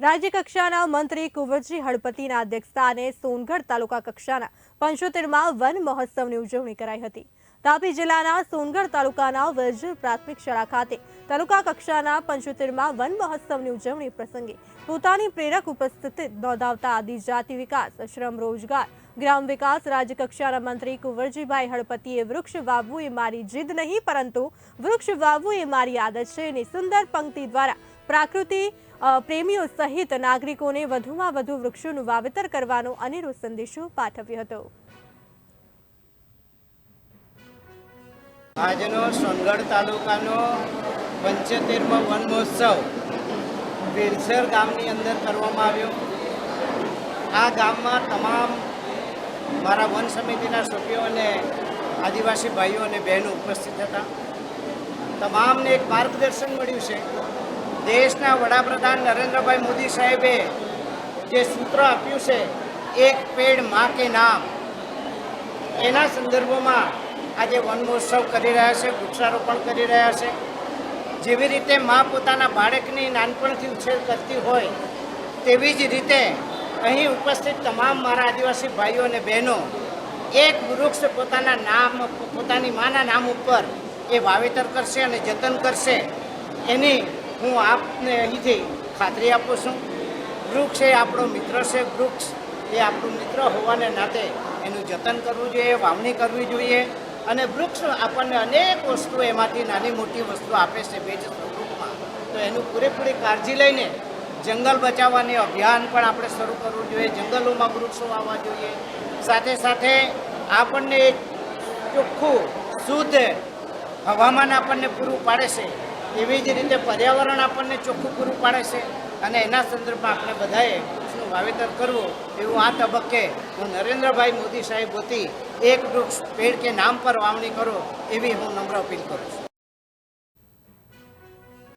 રાજ્ય કક્ષાના મંત્રી કુંવરજી હળપતિના અધ્યક્ષસ્થાને સોનગઢ તાલુકા કક્ષાના પંચોતેરમાં વન મહોત્સવની ઉજવણી કરાઈ હતી. તાપી જિલ્લાના સોનગઢ તાલુકાના વેજર પ્રાથમિક શાળા ખાતે તાલુકા કક્ષાના પંચોતેરમાં વન મહોત્સવની ઉજવણી પ્રસંગે પોતાની પ્રેરક ઉપસ્થિતિ નોંધાવતા આદિજાતિ વિકાસ શ્રમ રોજગાર ગ્રામ વિકાસ રાજ્ય કક્ષાના મંત્રી કુંવરજીભાઈ હળપતિએ વૃક્ષ વાવવું એ મારી જીદ નહીં પરંતુ વૃક્ષ વાવવું એ મારી આદત છે. એની સુંદર પંક્તિ દ્વારા પ્રાકૃતિ અ, પ્રેમીઓ સહિત નાગરિકોને વધુમાં વધુ વૃક્ષોનું વાવેતર કરવાનો અનેરો સંદેશો પાઠવ્યો હતો. આજનો સોનગઢ તાલુકાનો પંચોતેરમો વન મહોત્સવ વેરસર ગામની અંદર કરવામાં આવ્યો. આ ગામમાં તમામ મારા વન સમિતિના સભ્યો અને આદિવાસી ભાઈઓ અને બહેનો ઉપસ્થિત હતા. તમામને એક માર્ગદર્શન મળ્યું છે. દેશના વડાપ્રધાન નરેન્દ્રભાઈ મોદી સાહેબે જે સૂત્ર આપ્યું છે, એક પેડમાં કે નામ, એના સંદર્ભમાં આજે વન મહોત્સવ કરી રહ્યા છે, વૃક્ષારોપણ કરી રહ્યા છે. જેવી રીતે મા પોતાના બાળકની નાનપણથી ઉછેર કરતી હોય, તેવી જ રીતે અહીં ઉપસ્થિત તમામ મારા આદિવાસી ભાઈઓ અને બહેનો એક વૃક્ષ પોતાના નામ, પોતાની માના નામ ઉપર એ વાવેતર કરશે અને જતન કરશે. એની હું આપને અહીંથી ખાતરી આપું છું. વૃક્ષ એ આપણો મિત્ર છે, વૃક્ષ એ આપણું મિત્ર હોવાને નાતે એનું જતન કરવું જોઈએ, વાવણી કરવી જોઈએ અને વૃક્ષ આપણને અનેક વસ્તુઓ એમાંથી નાની મોટી વસ્તુ આપે છે, બેજ સ્વરૂપમાં. તો એનું પૂરેપૂરી કાળજી લઈને જંગલ બચાવવાની અભિયાન પણ આપણે શરૂ કરવું જોઈએ, જંગલોમાં વૃક્ષો વાવવા જોઈએ. સાથે સાથે આપણને ચોખ્ખું, શુદ્ધ હવામાન આપણને પૂરું પાડે છે. એવી જ રીતે પર્યાવરણ આપણને ચોખ્ખું પૂરું પાડે છે અને એના સંદર્ભમાં આપણે બધાએ વૃક્ષનું વાવેતર કરવું એવું આ તબક્કે હું નરેન્દ્રભાઈ મોદી સાહેબ વતી એક વૃક્ષ, પેડ કે નામ પર વાવણી કરો એવી હું નમ્ર અપીલ કરું છું.